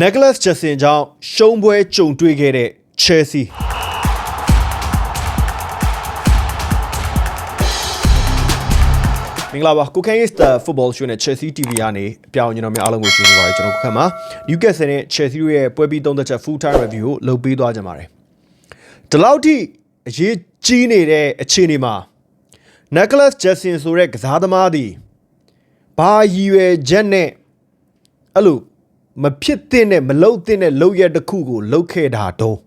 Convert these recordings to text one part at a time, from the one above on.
Nicholas Jackson ကြောင့်ရှုံးပွဲကြုံတွေ့ခဲ့တဲ့ Chelsea မင်္ဂလာပါကိုခိုင်း is the football show နဲ့ Chelsea TV ကနေအပြောင်းကျွန်တော်များအားလုံးကိုကြိုဆိုပါရစေကျွန်တော်ခုခက်မှာ Newcastle နဲ့ Chelsea တို့ရဲ့ပွဲပြီးသုံးသက်ချက် full time review ကိုလုပ်ပေးသွားကြပါတယ်ဒီလောက်ထိအရေးကြီးနေတဲ့အခြေအနေမှာ Nicholas Jackson ဆိုတဲ့ကစားသမားသည်ဘာရည်ရွယ်ချက်နဲ့အဲ့လို မဖြစ်သင့်တဲ့မလုပ်သင့်တဲ့လုပ်ရက်တစ်ခုကိုလုပ်ခဲ့တာတော့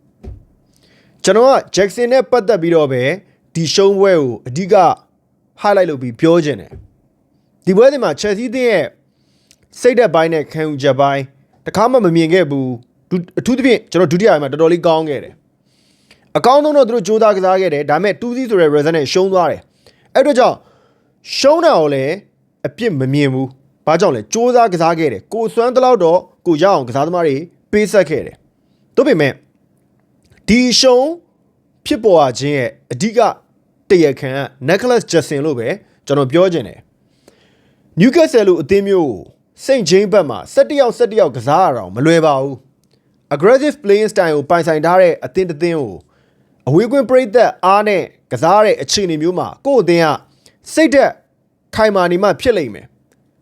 ကျွန်တော်က Jackson နဲ့ပတ်သက်ပြီးတော့ပဲဒီရှုံးပွဲကိုအဓိက highlight လုပ်ပြီးပြောခြင်းတယ်ဒီပွဲဒီမှာ Chelsea တင်းရဲ့စိတ်သက်ပိုင်းနဲ့ခံယူချက်ပိုင်းတခါမှမမြင်ခဲ့ဘူးဒုအထူးသဖြင့်ကျွန်တော်ဒုတိယပိုင်းမှာတော်တော်လေးကောင်းခဲ့တယ်အကောင်းဆုံးတော့သူတို့ကြိုးစားကစားခဲ့တယ်ဒါပေမဲ့2စီးဆိုတဲ့ result နဲ့ရှုံးသွားတယ်အဲ့အတွက်ကြောင့်ရှုံးတာကိုလည်းအပြစ်မမြင်ဘူးဘာကြောင့်လဲကြိုးစားကစားခဲ့တယ်ကိုစွမ်းတလောက်တော့ ကိုရအောင်ကစားသမားတွေပေးဆက်ခဲ့တယ်တို့ပေမဲ့ဒီရှုံးဖြစ်ပေါ်ခြင်းရဲ့အဓိကတရခံက Nicholas Jackson လို့ပဲကျွန်တော်ပြောချင်တယ် Newcastle လို့အသင်းမျိုးကို St. James ဘက်မှာ17ယောက်17ယောက်ကစားရအောင်မလွယ်ပါဘူး aggressive playing style ကိုပိုင်ဆိုင်ထားတဲ့အသင်းတစ်သင်းကိုအဝေးကွင်းပရိသတ်အားနဲ့ကစားရတဲ့အခြေအနေမျိုးမှာကိုယ့်အသင်းကစိတ်သက်ခိုင်မာနေမှဖြစ်လိမ့်မယ်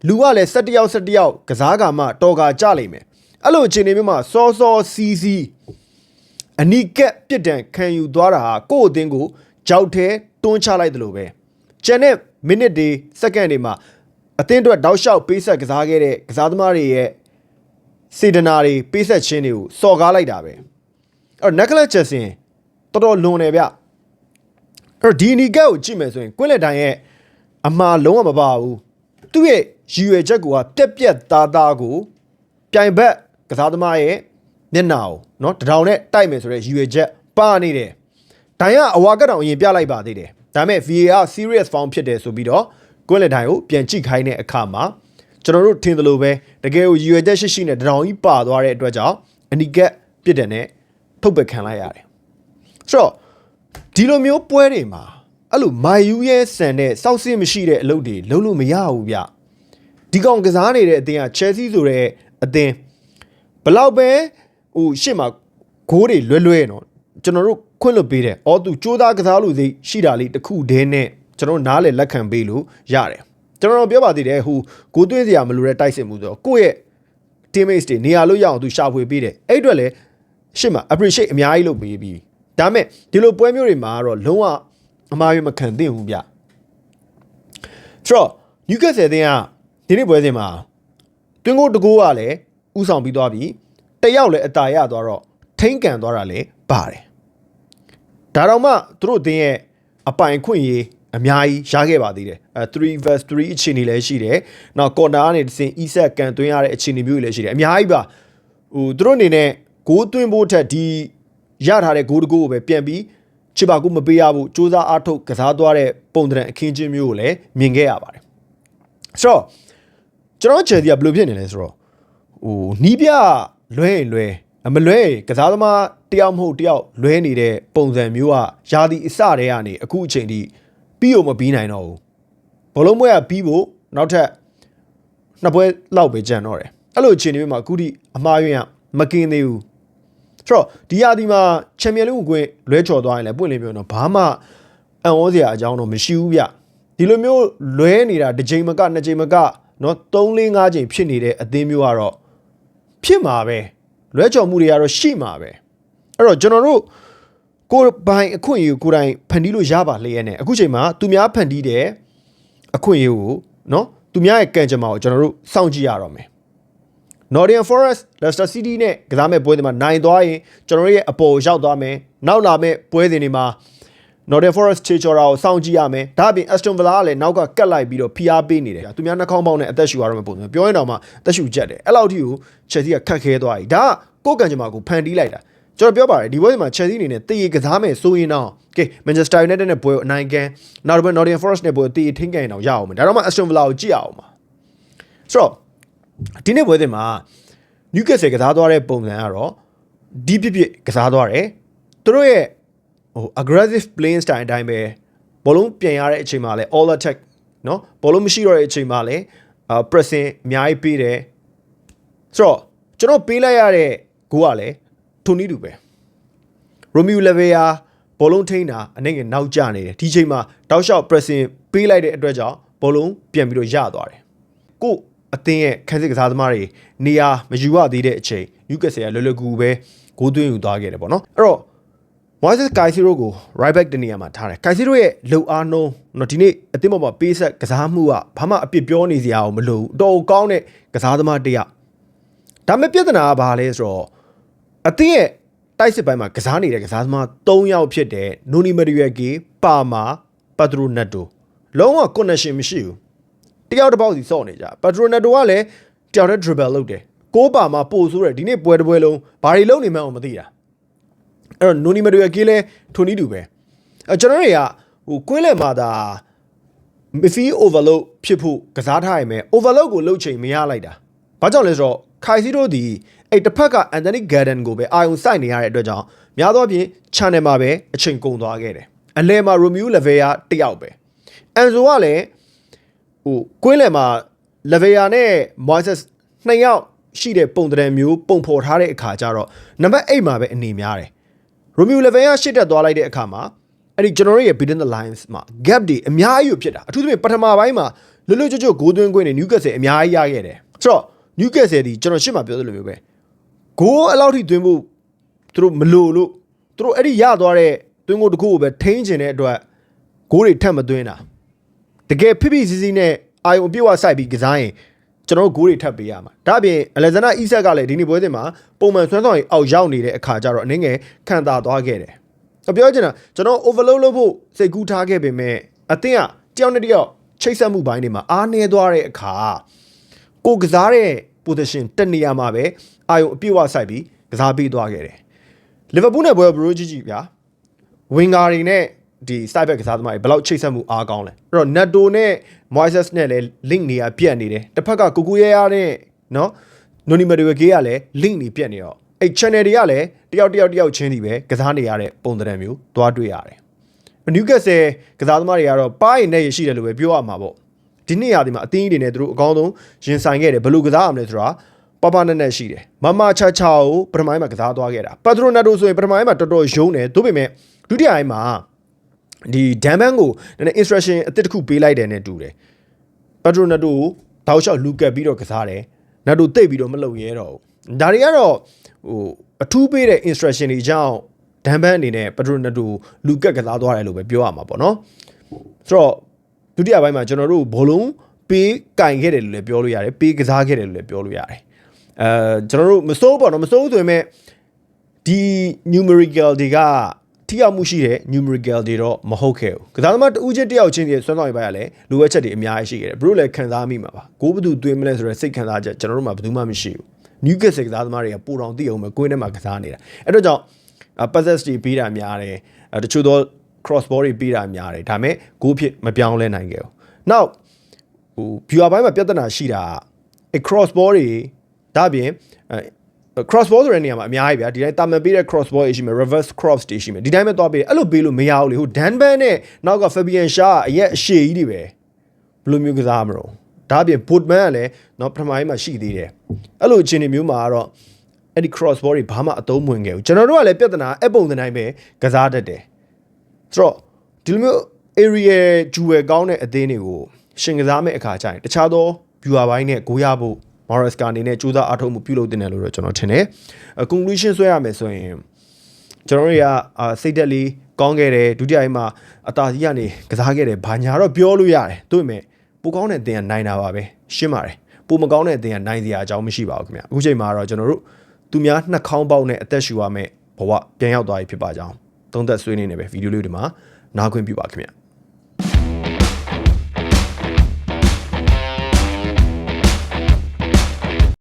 လူကလည်း17ယောက်17ယောက်ကစားကမှတော်ကာကြလိမ့်မယ်အဲ့လိုအခြေအနေမျိုးမှာစောစောစီးစီးအနီးကပ်ပြစ်ဒဏ်ခံယူသွားတာဟာကိုယ့်အသင်းကိုကြောက်ထဲတွန်းချလိုက်တယ်လို့ပဲကျန်တဲ့မိနစ်တွေစက္ကန့်တွေမှာအသင်းအတွက်တောက်လျှောက်ပေးဆက်ကစားခဲ့တဲ့ကစားသမားတွေရဲ့စေတနာတွေပေးဆက်ခြင်းတွေကိုစော်ကားလိုက်တာပဲအဲ့တော့ Nicholas Jackson တော်တော်လွန်တယ်ဗျအဲ့တော့ဒီနီကတ်ကိုကြည့်မယ်ဆိုရင်ကွင်းလက်တိုင်းရဲ့အမှားလုံးဝမပါဘူး သူ့ရဲ့ရည်ရွယ်ချက်ကိုကပြက်ပြက်သားသားကိုပြိုင်ဘက်ကစားသမားရဲ့မျက်နှာကိုเนาะတထောင်နဲ့တိုက်မယ်ဆိုတဲ့ရည်ရွယ်ချက်ပါနေတယ်ဒိုင်ကအဝါကတ်တောင်အရင်ပြလိုက်ပါသေးတယ်ဒါပေမဲ့ VAR serious foul ဖြစ်တယ်ဆိုပြီးတော့ကွင်းလက်တိုင်းကိုပြန်ကြည့်ခိုင်းတဲ့အခါမှာကျွန်တော်တို့ထင်သလိုပဲတကယ်ကိုရည်ရွယ်ချက်ရှိရှိနဲ့တထောင်ကြီးပါသွားတဲ့အတွက်ကြောင့်အနီကတ်ပြစ်တယ်နဲ့ထုတ်ပယ်ခံလိုက်ရတယ်ဆိုတော့ဒီလိုမျိုးပွဲတွေမှာ အဲ့လိုမာယူရဲဆန်တဲ့စောက်စစ်မရှိတဲ့အလုပ်တွေလုံးလို့မရဘူးဗျဒီကောင်ကစားနေတဲ့အသင်းက Chelsea ဆိုတဲ့အသင်းဘလောက်ပဲဟိုရှစ်မှာဂိုးတွေလွဲလွဲနော်ကျွန်တော်တို့ခွင့်လွတ်ပေးတယ်အော်သူစူးသားကစားလို့စိရှိတာလေးတစ်ခုတည်းနဲ့ကျွန်တော်နားလေလက်ခံပေးလို့ရတယ်ကျွန်တော်ပြောပါသေးတယ်ဟိုဂိုးသွင်းစရာမလိုတဲ့တိုက်စစ်မှုဆိုတော့ကိုယ့်ရဲ့ teammates တွေနေရာလို့ရအောင်သူရှာဖွေပေးတယ်အဲ့အတွက်လည်းရှစ်မှာ appreciate အများကြီးလုပ်ပေးပြီးဒါမဲ့ဒီလိုပွဲမျိုးတွေမှာတော့လုံးဝ အမှားရမခံသင့်ဘူးဗျဆိုတော့ Newcastle တင်းကဒီနေ့ပွဲစဉ်မှာတွင်းကိုတကိုးကလည်းဥဆောင်ပြီးသွားပြီးတယောက်လည်းအတာရသွားတော့ထိမ့်ကန်သွားတာလည်းပါတယ်ဒါတော့မှသူတို့တင်းရဲ့အပိုင်ခွင့်ရေးအများကြီးရခဲ့ပါသေးတယ်အဲ3 verse 3အခြေအနေလည်းရှိတယ်နောက် corner ကနေတစ်စင် e-set ကန်သွင်းရတဲ့အခြေအနေမျိုးတွေလည်းရှိတယ်အများကြီးပါဟိုသူတို့အနေနဲ့ဂိုးသွင်းဖို့ထက်ဒီရထားတဲ့ဂိုးတကိုးကိုပဲပြန်ပြီး ချစ်ပါကူမပေးရဘူးစူးစမ်းအားထုတ်ကစားသွားတဲ့ပုံသဏ္ဍာန်အခင်းချင်းမျိုးကိုလည်းမြင်ခဲ့ရပါတယ်ဆိုတော့ကျွန်တော်ချယ်စီကဘယ်လိုဖြစ်နေလဲဆိုတော့ဟိုနီးပြလွဲရင်လွဲအမလွဲရင်ကစားသမားတယောက်မဟုတ်တယောက်လွဲနေတဲ့ပုံစံမျိုးကယာဒီအစတည်းကနေအခုအချိန်ထိပြီးအောင်မပြီးနိုင်တော့ဘူးဘလုံးမွဲကပြီးဖို့နောက်ထပ်နှစ်ပွဲလောက်ပဲကြံတော့တယ်အဲ့လိုအခြေအနေမျိုးမှာအခုထိအမှားယွင်းကမကင်းသေးဘူး ဆိုတော့ဒီယာဒီမှာချန်ပီယံလိကိုလွဲချော်သွားရင်လည်းပွင့်လင်းပြောတော့ဘာမှအံ့ဩစရာအကြောင်းတော့မရှိဘူးဗျဒီလိုမျိုးလွဲနေတာတစ်ချိန်မကနှစ်ချိန်မကနော်3 4 5ချိန်ဖြစ်နေတဲ့အသင်းမျိုးကတော့ဖြစ်မှာပဲလွဲချော်မှုတွေကတော့ရှိမှာပဲအဲ့တော့ကျွန်တော်တို့ကိုယ်ပိုင်အခွင့်အရေးကိုကိုယ်တိုင်ဖန်တီးလို့ရပါလျက်နဲ့အခုချိန်မှာသူများဖန်တီးတဲ့အခွင့်အရေးကိုနော်သူများရဲ့ကံကြမ္မာကိုကျွန်တော်တို့စောင့်ကြည့်ရတော့မယ် Nottingham Forest Leicester City နဲ့ကစားမဲ့ပွဲတွေမှာနိုင်သွားရင်ကျွန်တော်တို့ရဲ့အပေါ်ရောက်သွားမယ်နောက်လာမဲ့ပွဲစဉ်တွေမှာ Nottingham Forest ချေချော်တာကိုစောင့်ကြည့်ရမယ်ဒါအပြင် Aston Villa ကလည်းနောက်ကကတ်လိုက်ပြီးတော့ဖိအားပေးနေတယ်သူများနှာခေါင်းပေါက်နဲ့အသက်ရှူရတော့မယ့်ပုံစံပြောရင်တော့မှအသက်ရှူချက်တယ်အဲ့လောက်ထိကို Chelsea ကခတ်ခဲသွားပြီဒါကကိုယ်ကံကြမ္မာကိုဖန်တီးလိုက်တာကျွန်တော်ပြောပါတယ်ဒီပွဲစဉ်မှာ Chelsea အနေနဲ့တည်ရကစားမယ်ဆိုရင်တော့ကဲ Manchester United နဲ့ပွဲကိုအနိုင်ကန်နောက်တစ်ပွဲ Nottingham Forest နဲ့ပွဲကိုတည်ရထင်းကန်ရင်တော့ရအောင်မယ်ဒါတော့မှ Aston Villa ကိုကြည့်အောင်ပါဆိုတော့ ဒီနေ့ပွဲစဉ်မှာ Newcastle ကစားသွားတဲ့ပုံစံကတော့ဒီပြစ်ပြစ်ကစားသွားတယ်သူတို့ရဲ့ဟို aggressive playing style အတိုင်းပဲဘောလုံးပြန်ရတဲ့အချိန်မှာလဲ all attack เนาะဘောလုံးမရှိတော့တဲ့အချိန်မှာလဲအာ pressing အများကြီးပေးတယ်ဆိုတော့ ကျွန်တော်ပေးလိုက်ရတဲ့ဂိုးကလည်းထိုနီးတူပဲရိုမီယိုလက်ဗေယာဘောလုံးထိန်းတာအနေငယ်နောက်ကျနေတယ်ဒီချိန်မှာတောက်လျှောက် pressing ပေးလိုက်တဲ့အတွက်ကြောင့်ဘောလုံးပြန်ပြီးတော့ရသွားတယ်ကို အသင်းရဲ့ခန်းစစ်ကစားသမားတွေနေရာမယူရသေးတဲ့အချိန်ယူကက်ဆယ်ကလွယ်လွယ်ကူကူပဲဂိုးသွင်းယူသွားခဲ့တယ်ပေါ့နော်အဲ့တော့ Moises Caicedo ကို right back တနေရာမှာထားတယ် Caicedo ရဲ့လှုပ်အားနှုံးနော်ဒီနေ့အသင်းပေါ်မှာပေးဆက်ကစားမှုကဘာမှအပြစ်ပြောနေစရာမလိုဘူးအတော်ကောင်းတဲ့ကစားသမားတစ်ယောက်ဒါပေမဲ့ပြဿနာကဘာလဲဆိုတော့အသင်းရဲ့တိုက်စစ်ပိုင်းမှာကစားနေတဲ့ကစားသမား၃ယောက်ဖြစ်တဲ့ Noni Madueke ပါမာ Pedro Neto လုံးဝ connection မရှိဘူး တယောက်တစ်ပေါက်စီစော့နေကြ Pedro Neto ကလည်းတယောက်တည်း dribble လုပ်တယ်ကိုးပါမှာပို့ဆိုးတယ်ဒီနေ့ပွဲတစ်ပွဲလုံးဘာတွေလုပ်နေမှန်းမသိတာအဲ့တော့နိုနီမတွေကေးလဲထိုနီးတူပဲအဲကျွန်တော်တွေကဟိုကွင်းလဲမှာဒါမဖီ overload ဖြစ်ဖို့ကစားထားရမယ် overload ကိုလုပ်ချိန်မရလိုက်တာဘာကြောင့်လဲဆိုတော့ခိုင်စီတို့ဒီအဲ့တစ်ဖက်ကအန်တိုနီဂါဒန်ကိုပဲအာယုံစိုက်နေရတဲ့အတွက်ကြောင့်များသောအားဖြင့် channel မှာပဲအချိန်ကုန်သွားခဲ့တယ်အလဲမှာ Romeo Lavea တယောက်ပဲအန်ဆိုကလည်း ဟိုကွင်းလဲမှာ Lavea နဲ့ Moises နှစ်ယောက်ရှိတဲ့ပုံတံမျိုးပုံဖော်ထားတဲ့အခါကျတော့နံပါတ်8မှာပဲအနေများတယ်ရိုမီယို11ကရှစ်တက်သွားလိုက်တဲ့အခါမှာအဲ့ဒီကျွန်တော်တို့ရဲ့ Beaten the Lions မှာ gap တွေအများကြီးဖြစ်တာအထူးသဖြင့်ပထမပိုင်းမှာလွတ်လွတ်ကျွတ်ကျွတ်ဂိုးသွင်းခွင့်နဲ့ Newcastle အများကြီးရခဲ့တယ်ဆိုတော့ Newcastle ဒီကျွန်တော်ရှစ်မှာပြောသလိုမျိုးပဲဂိုးအလောက်ထိသွင်းဖို့သူတို့မလိုလို့သူတို့အဲ့ဒီရသွားတဲ့သွင်းကိုတစ်ခုကိုပဲထိန်းကျင်တဲ့အတွက်ဂိုးတွေထပ်မသွင်းတာ တကယ်ဖိဖိစီးစီးနဲ့အာယုံအပြည့်အဝစိုက်ပြီးကစားရင်ကျွန်တော်တို့ဂိုးတွေထပ်ပေးရမှာဒါအပြင်အလက်ဇန်နာအီဆက်ကလည်းဒီနေ့ပွဲစဉ်မှာပုံမှန်ဆွမ်းဆောင်ရင်အောက်ရောက်နေတဲ့အခါကျတော့အနည်းငယ်ခံတာသွားခဲ့တယ်။အပြောချင်တာကျွန်တော် overload လုပ်ဖို့စိတ်ကူးထားခဲ့ပေမဲ့အသင်းကတယောက်နဲ့တယောက်ချိတ်ဆက်မှုပိုင်းတွေမှာအားနည်းသွားတဲ့အခါကိုကစားတဲ့ position တက်နေရမှာပဲအာယုံအပြည့်အဝစိုက်ပြီးကစားပေးသွားခဲ့တယ်။လီဗာပူးနဲ့ဘွယ်ဘရိုကြီးကြီးဗျာဝင်ဂါတွေနဲ့ ဒီ side back ကစားသမားတွေဘယ်လောက်ချိတ်ဆက်မှုအားကောင်းလဲအဲ့တော့ Netto နဲ့ Moises နဲ့လည်း link နေရပြတ်နေတယ်တစ်ဖက်ကကိုကူရဲရတဲ့နော် Noni Madueke ကလည်း link နေပြတ်နေတော့အဲ့ channel တွေကလည်းတယောက်တယောက်တယောက်ချင်းစီပဲကစားနေရတဲ့ပုံသဏ္ဍာန်မျိုးသွားတွေ့ရတယ်နျူကက်ဆယ်ကစားသမားတွေကတော့ပါးရင်နဲ့ရရှိတယ်လို့ပဲပြောရမှာပေါ့ဒီနေ့ရာဒီမှာအသင်းကြီးတွေနဲ့သူတို့အကောင်းဆုံးရင်ဆိုင်ခဲ့တယ်ဘယ်လိုကစားရမလဲဆိုတာပပနဲ့နဲ့ရှိတယ်မမချာချာကိုပထမပိုင်းမှာကစားသွားခဲ့တာပက်ဒရိုနာတိုဆိုရင်ပထမပိုင်းမှာတော်တော်ယုံတယ်ဒါပေမဲ့ဒုတိယပိုင်းမှာ ဒီဒမ်ဘန်ကိုနည်းနည်း instruction အသစ်တစ်ခုပေးလိုက်တယ်နဲ့တူတယ်ပက်ဒရိုနာတိုကိုတောက်လျှောက်လူကပ်ပြီးတော့ကစားတယ်နာတိုတိတ်ပြီးတော့မလုံရဲတော့ဘူးဒါတွေကတော့ဟိုအထူးပေးတဲ့ instruction တွေကြောင့်ဒမ်ဘန်အနေနဲ့ပက်ဒရိုနာတိုလူကပ်ကစားသွားတယ်လို့ပဲပြောရမှာပေါ့နော်ဆိုတော့ဒုတိယပိုင်းမှာကျွန်တော်တို့ဘောလုံးပေးကင်ခဲ့တယ်လို့လည်းပြောလို့ရတယ်ပေးကစားခဲ့တယ်လို့လည်းပြောလို့ရတယ်အဲကျွန်တော်တို့မစိုးပေါ့နော်မစိုးဆိုရင်မဲ့ဒီ numerical တွေက ထိရောက်မှုရှိတဲ့ numerical တွေတော့မဟုတ်ခဲ့ဘူးကစားသမားတဦးချင်းတယောက်ချင်းစီဆွမ်းဆောင်ရပါရလဲလိုအပ်ချက်တွေအများကြီးရှိခဲ့တယ်ဘရုလည်းခံစားမိမှာပါကိုဘသူသွင်းမလဲဆိုတော့စိတ်ခံစားချက်ကျွန်တော်တို့မှဘယ်သူမှမရှိဘူး Newcastle ကစားသမားတွေကပိုတောင်သိအောင်ပဲကိုင်းထဲမှာကစားနေတာအဲ့တော့ကြောင့် passes တွေပေးတာများတယ်တချို့သော cross ball တွေပေးတာများတယ်ဒါပေမဲ့ဂိုးဖြစ်မပြောင်းလဲနိုင်ခဲ့ဘူးနောက်ဟို viewer ဘိုင်းမှာပြဿနာရှိတာအဲ cross ball တွေဒါပြင်အဲ cross ball ဆိုတဲ့နေရာမှာအများကြီးဗျာဒီတိုင်းတာမန်ပေးတဲ့ cross ball ရှိမယ် reverse cross တွေရှိမယ်ဒီတိုင်းပဲသွားပေးတယ်အဲ့လိုပေးလို့မရဘူးလေဟို Dan Ban နဲ့နောက်က Fabian Shaw အရက်အရှည်ကြီးတွေပဲဘယ်လိုမျိုးကစားမလို့ဒါအပြင် Boatman ကလည်းနော်ပထမပိုင်းမှာရှိသေးတယ်အဲ့လိုအခြေအနေမျိုးမှာတော့အဲ့ဒီ cross ball တွေဘာမှအသုံးမဝင်ခဲ့ဘူးကျွန်တော်တို့ကလည်းပြဿနာအပုံစံတိုင်းပဲကစားတတ်တယ်ဆိုတော့ဒီလိုမျိုး area ဂျူဝယ်ကောင်းတဲ့အသင်းတွေကိုရှင်ကစားမဲ့အခါကျရင်တခြားသော viewer ဘိုင်းနဲ့ကိုရဖို့ Morris ကအနေနဲ့ကြိုးစားအားထုတ်မှုပြုလုပ်တင်တယ်လို့တော့ကျွန်တော်ထင်တယ်။ conclusion ဆွဲရမယ်ဆိုရင်ကျွန်တော်တို့ကစိတ်သက်လေးကောင်းခဲ့တယ်ဒုတိယပိုင်းမှာအသာစီးကနေကစားခဲ့တယ်ဘာညာတော့ပြောလို့ရတယ်။ဒါပေမဲ့ပိုကောင်းတဲ့အသင်ကနိုင်တာပါပဲရှင်းပါတယ်။ပိုမကောင်းတဲ့အသင်ကနိုင်စရာအကြောင်းမရှိပါဘူးခင်ဗျာ။အခုချိန်မှာတော့ကျွန်တော်တို့သူများနှက်ခေါင်းပေါက်နဲ့အသက်ရှူရမယ်ဘဝပြန်ရောက်သွားပြီဖြစ်ပါကြောင်းသုံးသက်ဆွေးနွေးနေပဲဗီဒီယိုလေးဒီမှာနားခွင့်ပြုပါခင်ဗျာ။